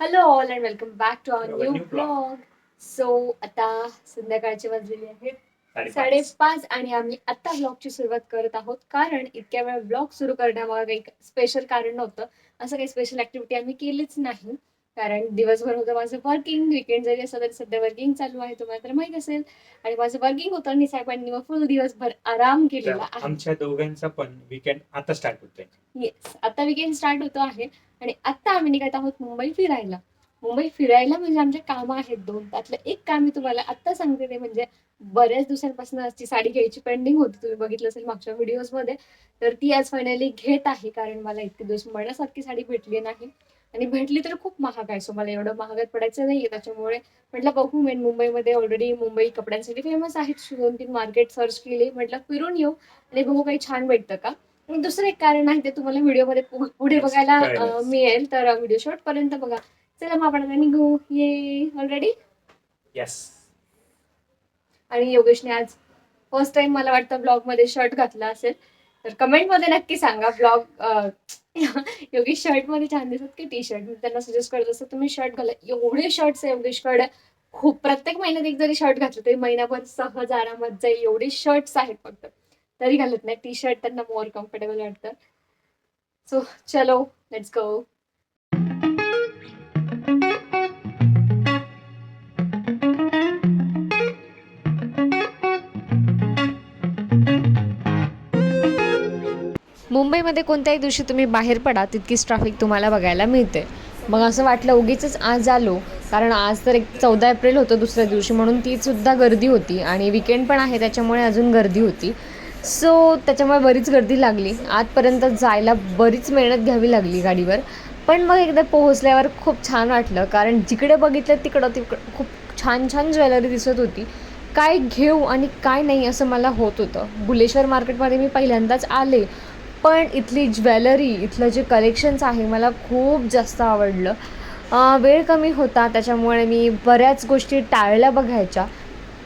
Hello all and welcome back to our new. Blog so आता संध्याकाळचे वाजलेले आहेत साडेपाच. आणि आम्ही आता ब्लॉगची सुरुवात करत आहोत. कारण इतक्या वेळ ब्लॉग सुरू करण्यामागे एक स्पेशल कारण नव्हतं. असं काही स्पेशल ऍक्टिव्हिटी आम्ही केलीच नाही. कारण दिवसभर होतं माझं वर्किंग विकेंड जरी असं तरी सध्या वर्किंग चालू आहे तुम्हाला तर माहीत असेल. आणि माझं वर्किंग होतं आणि साहेबांनी मग फुल दिवसभर आराम केलेला आहे. आमच्या दोघांचा पण विकेंड आता स्टार्ट होतोय. येस आता विकेंड स्टार्ट होतो आहे. आणि आता आम्ही निघत आहोत मुंबई फिरायला. मुंबई फिरायला म्हणजे आमचे कामं आहेत दोन. त्यातलं एक काम मी तुम्हाला आत्ता सांगते ते म्हणजे बऱ्याच दिवसांपासून ती साडी घ्यायची पेंडिंग होती. तुम्ही बघितलं असेल मागच्या व्हिडिओजमध्ये. तर ती आज फायनली घेत आहे कारण मला इतके दिवस मनासारखी साडी भेटली नाही. आणि भेटली तर खूप महाग आहे. सो मला एवढं महागात पडायचं नाहीये. त्याच्यामुळे म्हटलं बघू मेन मुंबईमध्ये ऑलरेडी मुंबई कपड्यांसाठी फेमस आहेत. दोन तीन मार्केट सर्च केले. म्हटलं फिरून येऊ आणि बघू काही छान भेटतं का? दुसरं एक कारण आहे ते तुम्हाला व्हिडिओमध्ये पुढे बघायला मिळेल. तर व्हिडिओ शॉर्ट पर्यंत बघा. चला मग आपण निघू. ये ऑलरेडी येस आणि योगेशने आज फर्स्ट टाइम मला वाटतं ब्लॉगमध्ये शर्ट घातला असेल. तर कमेंटमध्ये नक्की सांगा. ब्लॉग योगेश शर्टमध्ये छान दिसत की टी शर्ट मी त्यांना सजेस्ट करत असतो तुम्ही शर्ट घाला. एवढे शर्ट्स आहे योगेशकडे खूप प्रत्येक महिन्यात एक जरी शर्ट घातलं तरी महिनाभर सहज आरामात जाईल एवढे शर्ट्स आहेत फक्त. तरी घालत नाही. टी शर्ट त्यांना मोर कम्फर्टेबल वाटतं. सो चलो लेट्स गो मुंबईमध्ये कोणत्याही दिवशी तुम्ही बाहेर पडा तितकीच ट्रॅफिक तुम्हाला बघायला मिळते. मग असं वाटलं उगीच आज आलो. कारण आज तर एक चौदा एप्रिल होतं दुसऱ्या दिवशी म्हणून तीसुद्धा गर्दी होती. आणि विकेंड पण आहे त्याच्यामुळे अजून गर्दी होती. सो त्याच्यामुळे बरीच गर्दी लागली. आजपर्यंत जायला बरीच मेहनत घ्यावी लागली गाडीवर. पण मग एकदा पोहोचल्यावर खूप छान वाटलं. कारण जिकडे बघितलं तिकडं तिकडं खूप छान छान ज्वेलरी दिसत होती. काय घेऊ आणि काय नाही असं मला होत होतं. बुलेश्वर मार्केटमध्ये मी पहिल्यांदाच आले. पण इथली ज्वेलरी इथलं जे कलेक्शन्स आहे मला खूप जास्त आवडलं. वेळ कमी होता त्याच्यामुळे मी बऱ्याच गोष्टी टाळल्या बघायच्या.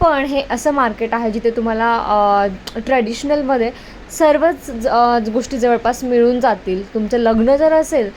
पण हे असं मार्केट आहे जिथे तुम्हाला ट्रॅडिशनलमध्ये सर्वच ज- गोष्टी जवळपास मिळून जातील. तुमचं लग्न जर असेल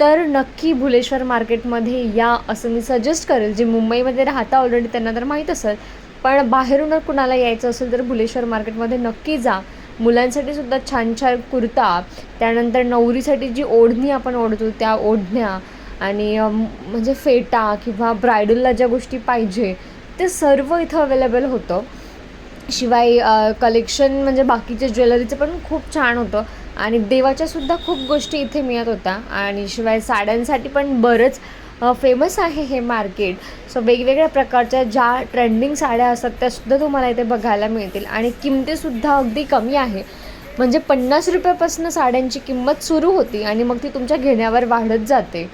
तर नक्की भुलेश्वर मार्केटमध्ये या असं मी सजेस्ट करेल. जे मुंबईमध्ये राहता ऑलरेडी त्यांना तर माहीत असेल. पण बाहेरून कुणाला यायचं असेल तर भुलेश्वर मार्केटमध्ये नक्की जा. मुलांसाठी सुद्धा छान छान कुर्ता त्यानंतर नवरीसाठी जी ओढणी आपण ओढतो त्या ओढण्या आणि म्हणजे फेटा किंवा ब्रायडलला ज्या गोष्टी पाहिजे ते सर्व इथं अवेलेबल होतं. शिवाय कलेक्शन म्हणजे बाकीचे ज्वेलरीचं पण खूप छान होतं आणि देवाच्या सुद्धा खूप गोष्टी इथे मिळत होत्या आणि शिवाय साड्यांसाठी पण बरंच फेमस आहे हे मार्केट सो वेगवेगळ्या प्रकारच्या ज्या ट्रेंडिंग साड्या असतात त्यासुद्धा तुम्हाला इथे बघायला मिळतील. आणि किमतीसुद्धा अगदी कमी आहे. म्हणजे पन्नास रुपयापासून साड्यांची किंमत सुरू होती आणि मग ती तुमच्या घेण्यावर वाढत जाते.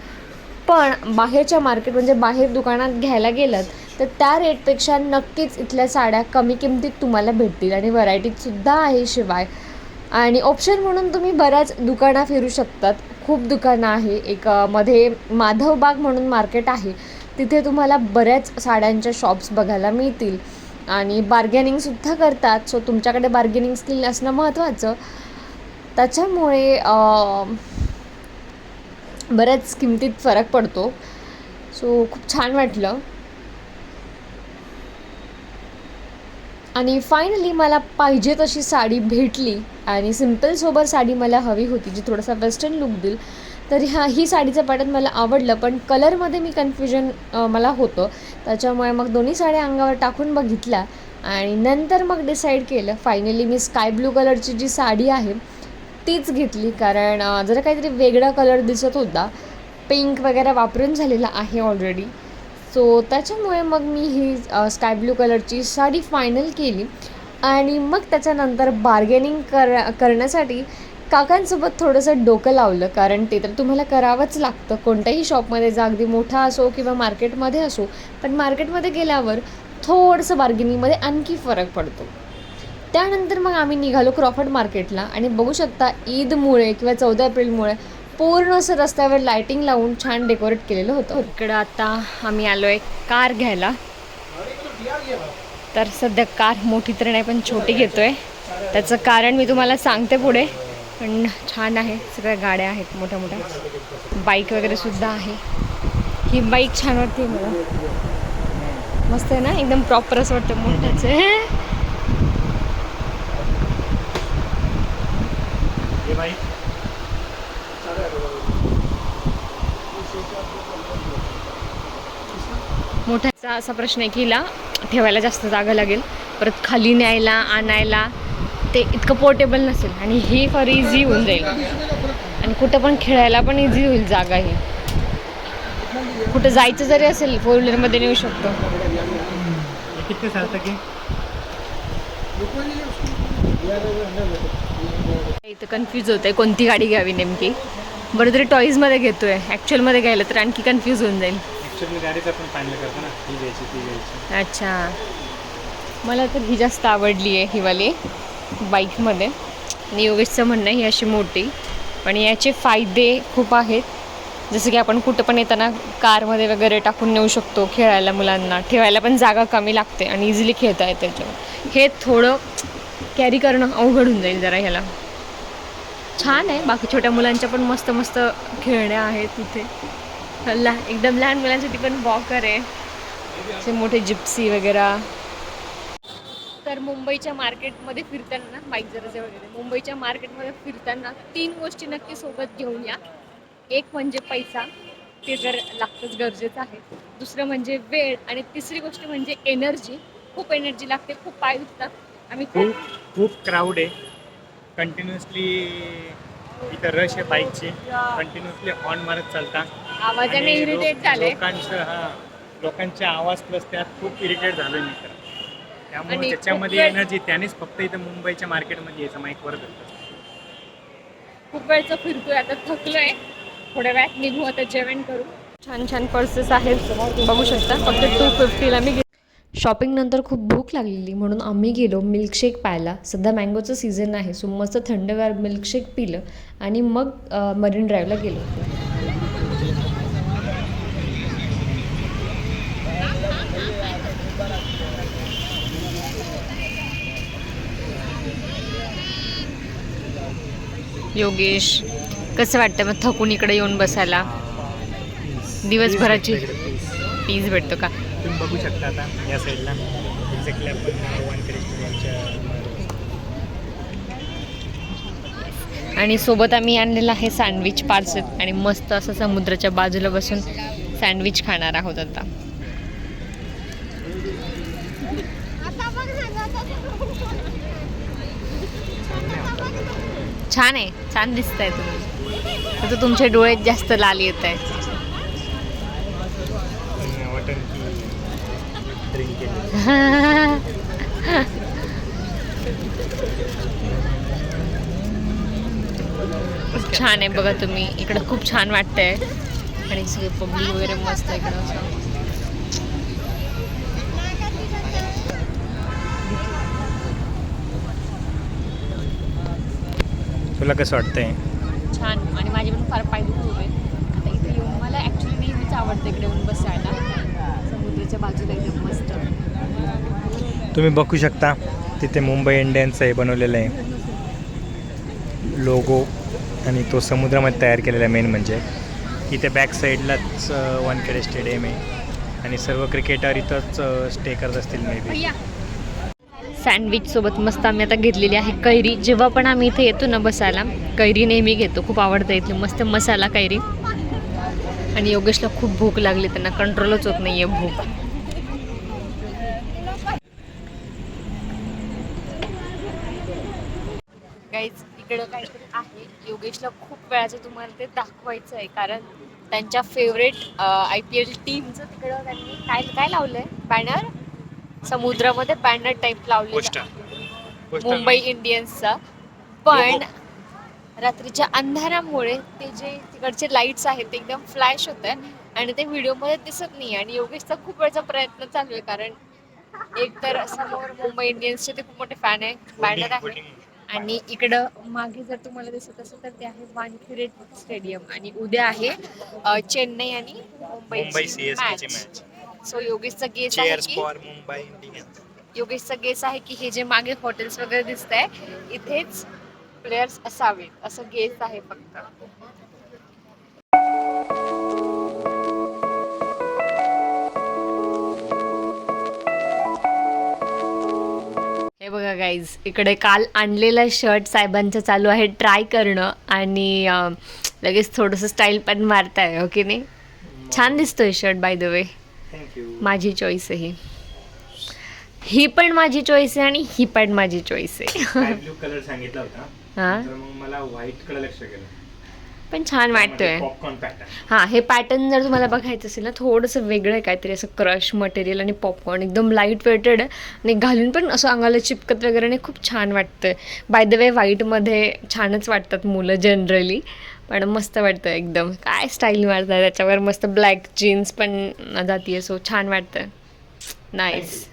पण बाहेरच्या मार्केट म्हणजे बाहेर दुकानात घ्यायला गेलं तर त्या रेटपेक्षा नक्कीच इथल्या साड्या कमी किमतीत तुम्हाला भेटतील आणि व्हरायटीतसुद्धा आहे शिवाय. आणि ऑप्शन म्हणून तुम्ही बऱ्याच दुकाना फिरू शकतात. खूप दुकानं आहे. एक मध्ये माधवबाग म्हणून मार्केट आहे. तिथे तुम्हाला बऱ्याच साड्यांच्या शॉप्स बघायला मिळतील. आणि बार्गेनिंगसुद्धा करतात. सो तुमच्याकडे बार्गेनिंग स्किल असणं महत्त्वाचं त्याच्यामुळे बऱ्याच किमतीत फरक पडतो. सो खूप छान वाटलं. आणि फायनली मला पाहिजे तशी साडी भेटली आणि सिंपल सोबर साडी मला हवी होती जी थोडासा वेस्टर्न लुक देईल. तर ह्या ही साडीचं पॅटर्न मला आवडलं पण कलरमध्ये मी कन्फ्युजन मला होतं. त्याच्यामुळे मग दोन्ही साड्या अंगावर टाकून बघितल्या आणि नंतर मग डिसाईड केलं फायनली मी स्काय ब्लू कलरची जी साडी आहे तीच घेतली. कारण जरा काहीतरी वेगळा कलर दिसत होता. पिंक वगैरे वापरून झालेला आहे ऑलरेडी सो त्याच्यामुळे मग मी ही स्काय ब्लू कलरची साडी फायनल केली. आणि मग त्याच्यानंतर बार्गेनिंग कर करण्यासाठी काकांसोबत थोडंसं डोकं लावलं. कारण ते तर तुम्हाला करावंच लागतं. कोणत्याही शॉपमध्ये जा अगदी मोठा असो किंवा मार्केटमध्ये असो पण मार्केटमध्ये गेल्यावर थोडंसं बार्गेनिंगमध्ये आणखी फरक पडतो. त्यानंतर मग आम्ही निघालो क्रॉफर्ड मार्केटला. आणि बघू शकता ईदमुळे किंवा चौदा एप्रिलमुळे पूर्ण असं रस्त्यावर लायटिंग लावून छान डेकोरेट केलेलं होतं. इकडं आता आम्ही आलो आहे कार घ्यायला. तर सध्या कार मोठी तर नाही पण छोटी घेतो आहे त्याचं कारण मी तुम्हाला सांगते पुढे. पण छान आहे सगळ्या गाड्या आहेत मोठ्या मोठ्या बाईक वगैरे सुद्धा आहे. ही बाईक छान वाटते मला. मस्त आहे ना? एकदम प्रॉपर असं वाटतं मोठंच आहे हे बाई मोठ्याचा असा प्रश्न आहे की हिला ठेवायला जास्त जागा लागेल. परत खाली न्यायला आणायला ते इतकं पोर्टेबल नसेल आणि ही फार इझी होऊन जाईल. आणि कुठं पण खेळायला पण इझी होईल जागा ही. कुठं जायचं जरी असेल फोर व्हीलरमध्ये नेऊ शकतो. किती की इथं कन्फ्यूज होत आहे कोणती गाडी घ्यावी नेमकी? बरं तरी टॉईजमध्ये घेतोय ॲक्च्युअलमध्ये घ्यायला तर आणखी कन्फ्यूज होऊन जाईल. ॲक्च्युअली गाडीचं पण फायनल करतो ना ही घ्यायची ती घ्यायची. अच्छा. मला तर ही जास्त आवडली आहे ही वाली बाईकमध्ये आणि योगेशचं म्हणणं आहे ही अशी मोठी. पण याचे फायदे खूप आहेत. जसं की आपण कुठं पण येताना कारमध्ये वगैरे टाकून नेऊ शकतो खेळायला मुलांना. ठेवायला पण जागा कमी लागते आणि इझिली खेळता येते. त्याच्यावर हे थोडं कॅरी करणं अवघड होऊन जाईल जरा ह्याला. छान आहे. बाकी छोट्या मुलांच्या पण मस्त मस्त खेळण्या आहेत तिथे ला एकदम लहान मुलांसाठी पण वॉकर आहे. असे मोठे जिप्सी वगैरे. तर मुंबईच्या मार्केटमध्ये फिरताना बाईक जराचे वगैरे मुंबईच्या मार्केटमध्ये फिरताना तीन गोष्टी नक्की सोबत घेऊन या एक म्हणजे पैसा. ते जर लागतंच गरजेचं आहे. दुसरं म्हणजे वेळ आणि तिसरी गोष्ट म्हणजे एनर्जी खूप एनर्जी लागते खूप पाय दुखतात. आम्ही खूप खूप क्राऊड आहे. कंटिन्युअसली इथं रश आहे बाईकची कंटिन्युअसली हॉर्न मारत चालता आवाजाने आणि इरिटेट लोक- झाले. लोकांचं हा लोकांचे आवाज प्लस त्यात खूप इरिटेट झालोय मी तर. त्यामुळे त्याच्यामध्ये वेळ- एनर्जी त्यानेच फक्त इथं मुंबईच्या मार्केटमध्ये यायचं माईकवर खूप वेळचं फिरतोय आता थकलोय. थोड्या वेळात निघू आता जेवण करू. छान छान पर्सेस आहेत. बघू शकता फक्त टू फिफ्टीला मी शॉपिंग नंतर खूप भूक लागलेली म्हणून आम्ही गेलो मिल्कशेक प्यायला. सध्या मँगोचं सीझन आहे सो मस्त थंडगार मिल्कशेक पिलं आणि मग मरीन ड्राईव्हला गेलो. योगेश कसं वाटतं मग थकून इकडे येऊन बसायला? दिवसभराची पीस भेटतो का? तुम्ही बघू शकता आता या साईडला एक्झॅक्टली आपण स्टुडिओच्या आणि सोबत आम्ही आणलेलं आहे सँडविच पार्सल आणि मस्त असं समुद्राच्या बाजूला बसून सँडविच खाणार आहोत आता. छान आहे छान दिसत आहे तुम्ही. फक्त तुमचे डोळे जास्त लाल येत आहे वाटण की ड्रिंक केली खूप छान आहे बघा तुम्ही. इकडं खूप छान वाटतंय. आणि सगळे पब्लिक वगैरे मस्त आहे इकडं. तुला कसं वाटतंय? छान. आणि माझे पण फार पाय दुखत होते. आता इथे येऊन मला ॲक्च्युली नेहमीच आवडतं इकडे येऊन बसायला. बाजूला एकदम मस्त. तुम्ही बघू शकता तिथे मुंबई इंडियन्सचं हे बनवलेलं आहे. लोगो आणि तो समुद्रामध्ये तयार केलेला आहे मेन म्हणजे. इथे बॅक साईडलाच वानखेडे स्टेडियम आहे. आणि सर्व क्रिकेटर इथंच स्टे करत असतील मे बी सँडविच सोबत मस्त आम्ही आता घेतलेली आहे कैरी. जेव्हा पण आम्ही इथे येतो ना बसायला कैरी नेहमी घेतो. खूप आवडतं इथली मस्त मसाला कैरी. आणि योगेशला खूप भूक लागली त्यांना कंट्रोलच होत नाही आहे भूक इकडं काहीतरी आहे. योगेशला खूप वेळाचं तुम्हाला ते दाखवायचं आहे कारण त्यांच्या फेवरेट आय पी एल टीमचं तिकडं त्यांनी काय काय लावलंय? बॅनर समुद्रामध्ये बॅनर टाईप लावलेला मुंबई इंडियन्सचा पण रात्रीच्या अंधारामुळे ते जे तिकडचे लाईट्स आहेत ते एकदम फ्लॅश होत आहे आणि ते व्हिडिओमध्ये दिसत नाही आणि योगेशचा खूप वेळचा प्रयत्न चालू आहे कारण एक तर समोर मुंबई इंडियन्सचे ते खूप मोठे फॅन आहे बॅनर आहे. आणि इकडं मागे जर तुम्हाला दिसत असेल तर ते आहे वानखेडे स्टेडियम आणि उद्या आहे चेन्नई आणि मुंबई मॅच सो योगेशचा गेस आहे की मुंबई इंडियन्स योगेशचा गेस आहे की हे जे मागे हॉटेल्स वगैरे दिसत आहे इथेच प्लेयर्स असावेत असं गेस आहे फक्त. हे बघा गाईज इकडे काल आणलेला शर्ट साहेबांचा चालू आहे ट्राय करणं आणि लगेच थोडंसं स्टाईल पण मारताय हो की नाही? छान दिसतोय शर्ट बाय द वे माझी चॉईस आहे ही पण माझी चॉईस आहे आणि ही पण माझी चॉईस आहे. ब्लू कलर सांगितला होता. हां? तर मग मला व्हाईटकडे लक्ष गेलं पण छान वाटतोय. पॉपकॉर्न पॅटर्न हां हे पॅटर्न जर तुम्हाला बघायचं असेल ना थोडंसं वेगळं आहे काहीतरी असं क्रश मटेरियल आणि पॉपकॉर्न एकदम लाइट वेटेड आणि घालून पण असं अंगाला चिपकत वगैरे नाही खूप छान वाटतंय. बाय द वे व्हाईटमध्ये छानच वाटतात मुलं जनरली पण मस्त वाटतं एकदम. काय स्टाईल मारतात त्याच्यावर? मस्त ब्लॅक जीन्स पण जातीये सो छान वाटतं नाईस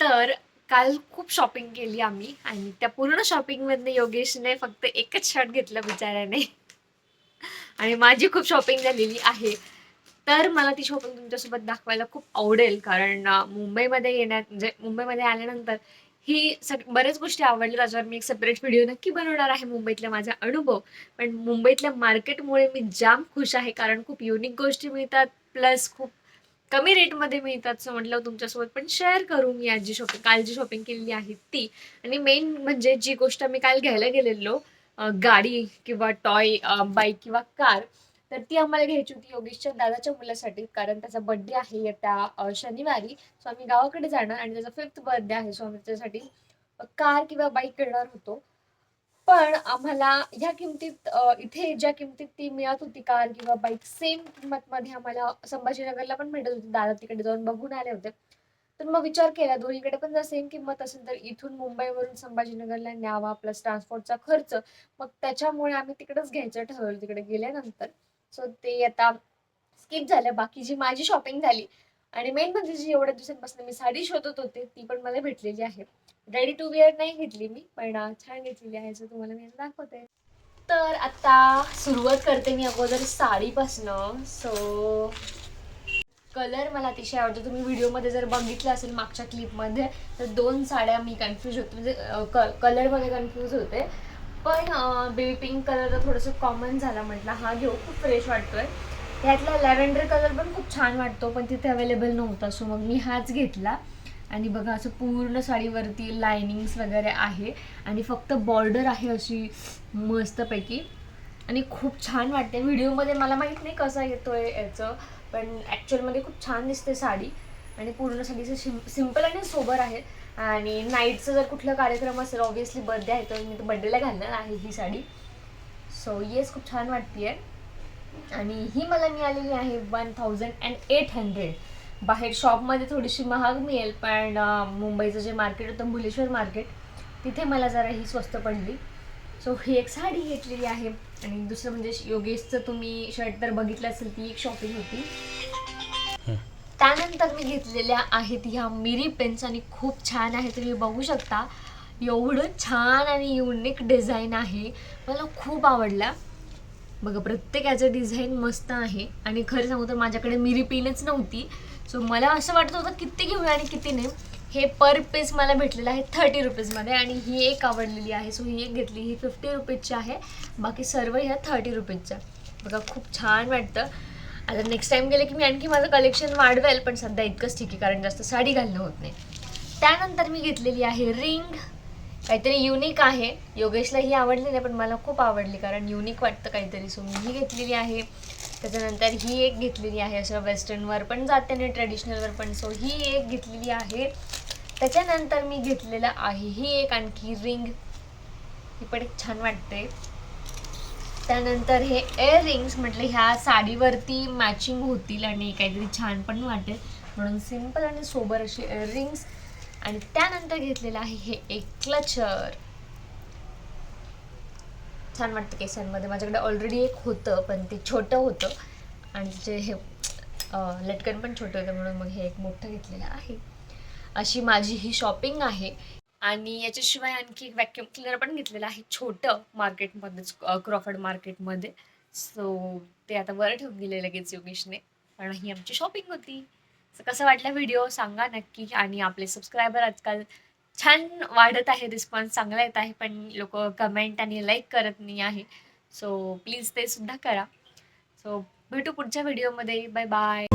तर काल खूप शॉपिंग केली आम्ही आणि त्या पूर्ण शॉपिंगमधनं योगेशने फक्त एकच शर्ट घेतलं बिचाऱ्याने. आणि माझी खूप शॉपिंग झालेली आहे. तर मला ती शॉपिंग तुमच्यासोबत दाखवायला खूप आवडेल कारण मुंबईमध्ये येण्यात म्हणजे मुंबईमध्ये आल्यानंतर ही सग बऱ्याच गोष्टी आवडल्या. त्याच्यावर मी एक सेपरेट व्हिडिओ नक्की बनवणार आहे मुंबईतला माझा अनुभव. पण मुंबईतल्या मार्केटमुळे मी जाम खुश आहे कारण खूप युनिक गोष्टी मिळतात. प्लस खूप कमी रेटमध्ये मिळतात असं म्हटलं तुमच्यासोबत. पण शेअर करू मी आज जी शॉपिंग काल जी शॉपिंग केलेली आहे ती. आणि मेन म्हणजे जी गोष्ट मी काल घ्यायला गेलेलो गाडी किंवा टॉय बाईक किंवा कार तर ती आम्हाला घ्यायची होती योगेशच्या दादाच्या मुलासाठी. कारण त्याचा बर्थडे आहे येत्या शनिवारी. सो आम्ही गावाकडे जाणार आणि त्याचा फिफ्थ बर्थडे आहे. सो आम्ही त्याच्यासाठी कार किंवा बाईक घेणार होतो. पण आम्हाला ह्या किमतीत इथे ज्या किमतीत ती मिळत होती कार किंवा बाईक सेम किंमतमध्ये आम्हाला संभाजीनगरला पण भेटत होती. दादा तिकडे जाऊन बघून आले होते. तर मग विचार केला दोन्हीकडे पण जर सेम किंमत असेल तर इथून मुंबईवरून संभाजीनगरला न्यावा प्लस ट्रान्सपोर्टचा खर्च. मग त्याच्यामुळे आम्ही तिकडेच घ्यायचं ठरवलं तिकडे गेल्यानंतर. सो ते आता स्किप झालं. बाकी जी माझी शॉपिंग झाली आणि मेन म्हणजे जी एवढ्या दिवसांपासून मी साडी शोधत होते ती पण मला भेटलेली आहे. रेडी टू वेअर नाही घेतली मी पण छान घेतलेली आहे सो तुम्हाला मी दाखवते. तर आता सुरुवात करते मी अगोदर साडीपासनं. सो कलर मला अतिशय आवडतो. तुम्ही व्हिडिओमध्ये जर बघितलं असेल मागच्या क्लिपमध्ये तर दोन साड्या मी कन्फ्यूज होते. म्हणजे क कलरमध्ये कन्फ्यूज होते. पण बेबी पिंक कलर थोडंसं कॉमन झाला म्हटलं. हा घेऊ खूप फ्रेश वाटतोय. ह्यातला लॅव्हेंडर कलर पण खूप छान वाटतो पण तिथे अवेलेबल नव्हता. सो मग मी हाच घेतला. आणि बघा असं पूर्ण साडीवरती लायनिंग्स वगैरे आहे. आणि फक्त बॉर्डर आहे अशी मस्तपैकी. आणि खूप छान वाटते. व्हिडिओमध्ये मला माहीत नाही कसा येतोय याचं पण ॲक्च्युअलमध्ये खूप छान दिसते साडी. आणि पूर्ण साडीचं सिम सिंपल आणि सोबर आहे. आणि नाईटचं जर कुठला कार्यक्रम असेल ऑब्व्हियसली बर्थडे आहे तर मी तर बर्थडेला घालणार आहे ही साडी. सो येस खूप छान वाटते आहे आणि ही मला मिळालेली आहे one thousand and eight hundred बाहेर शॉपमध्ये थोडीशी महाग मिळेल पण मुंबईचं जे मार्केट होतं भुलेश्वर मार्केट तिथे मला जरा ही स्वस्त पडली. सो ही एक साडी घेतलेली आहे. आणि दुसरं म्हणजे योगेशचं तुम्ही शर्ट तर बघितलं असेल ती एक शॉपिंग होती. त्यानंतर मी घेतलेल्या आहेत ह्या मिरी पेन्स आणि खूप छान आहे तुम्ही बघू शकता. एवढं छान आणि युनिक डिझाईन आहे. मला खूप आवडला. बघा प्रत्येकाचं डिझाईन मस्त आहे. आणि खरं सांगू तर माझ्याकडे मिरी पेनच नव्हती. सो मला असं वाटत होतं किती घेऊया आणि किती नाही. हे पर पीस मला भेटलेलं आहे थर्टी रुपीजमध्ये आणि ही एक आवडलेली आहे. सो ही एक घेतली ही फिफ्टी रुपीजची आहे. बाकी सर्व ह्या थर्टी रुपीजच्या बघा खूप छान वाटतं. आता नेक्स्ट टाईम गेले की मी आणखी माझं कलेक्शन वाढवेल पण सध्या इतकंच ठीक आहे कारण जास्त साडी घालणं होत नाही. त्यानंतर मी घेतलेली आहे रिंग काहीतरी युनिक आहे. योगेशला ही आवडली नाही पण मला खूप आवडली कारण युनिक वाटतं काहीतरी. सो मी ही घेतलेली आहे. त्याच्यानंतर ही एक घेतलेली आहे असं वेस्टर्नवर पण जाते आणि ट्रेडिशनलवर पण. सो ही एक घेतलेली आहे. त्याच्यानंतर मी घेतलेलं आहे ही एक आणखी रिंग ही पण एक छान वाटते. त्यानंतर हे एअर रिंग्स म्हटले ह्या साडीवरती मॅचिंग होतील आणि काहीतरी छान पण वाटेल. म्हणून सिंपल आणि सोबर अशी एअर रिंग्स आणि त्यानंतर घेतलेलं आहे हे एक क्लचर छान वाटतं केसांमध्ये. माझ्याकडे ऑलरेडी एक होतं पण ते छोटं होतं. आणि जे हे लटकन पण छोटं होतं म्हणून मग हे एक मोठं घेतलेलं आहे. अशी माझी ही शॉपिंग आहे. आणि याच्याशिवाय आणखी एक व्हॅक्युम क्लिनर पण घेतलेलं आहे छोटं मार्केटमध्येच क्रॉफर्ड मार्केटमध्ये सो ते आता वर ठेवून गेले लगेच योगेशने. कारण ही आमची शॉपिंग होती. कसं वाटलं व्हिडिओ सांगा नक्की. आणि आपले सबस्क्रायबर आजकाल छान वाढत आहे. रिस्पॉन्स चांगला येत आहे. पण लोक कमेंट आणि लाईक करत नाही आहे. सो प्लीज ते सुद्धा करा. सो भेटू पुढच्या व्हिडिओमध्ये बाय बाय